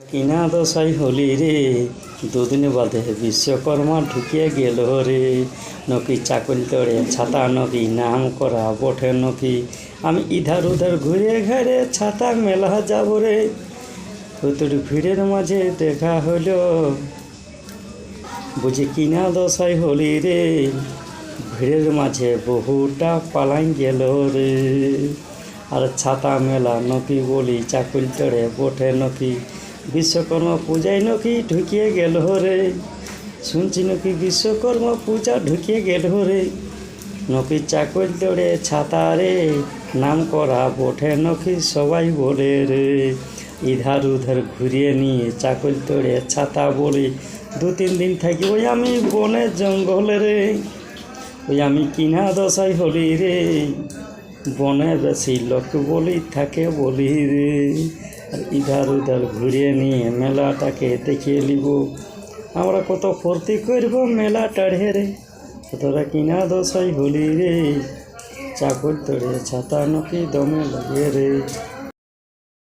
কিনা দশাই হলি রে, দুদিন বাদে বিশ্বকর্মা ঢুকিয়ে গেল রে। নকি চাকল তড়ে ছাতা, নকি নাম করা বটে, নকি আমি ইধার উধার ঘুরে ঘাড়ে ছাতা মেলা যাব রে। তোর ভিড়ের মাঝে দেখা হলো বুঝি কিনা দশাই হলি রে। ভিড়ের মাঝে বহুটা পালাই গেল রে। আর ছাতা মেলা, নকি বলি চাকুল চড়ে বটে, নকি বিশ্বকর্মা পূজায় নকি ঢুকিয়ে গেল রে? শুনছি নাকি বিশ্বকর্মা পূজা ঢুকিয়ে গেল রে? নকি চাকল চড়ে ছাতা রে? নাম করা বটে নকি সবাই বলে রে? ইধার উধার ঘুরিয়ে নিয়ে চাকল তোড়ে ছাতা বলে দু তিন দিন থাকি ওই আমি বনে জঙ্গলে রে। ওই আমি কিনা দশাই হলি রে। বনে বেশি লোক বলি থাকে বলি রে। ইধার উধার ঘুরিয়ে নিয়ে মেলাটাকে দেখিয়ে নিব। আমরা কত ফুর্তি করব মেলাটা রে কতটা কিনা দশাই হলি রে। চাকর তোরে ছাতা নকি দমে লাগে রে।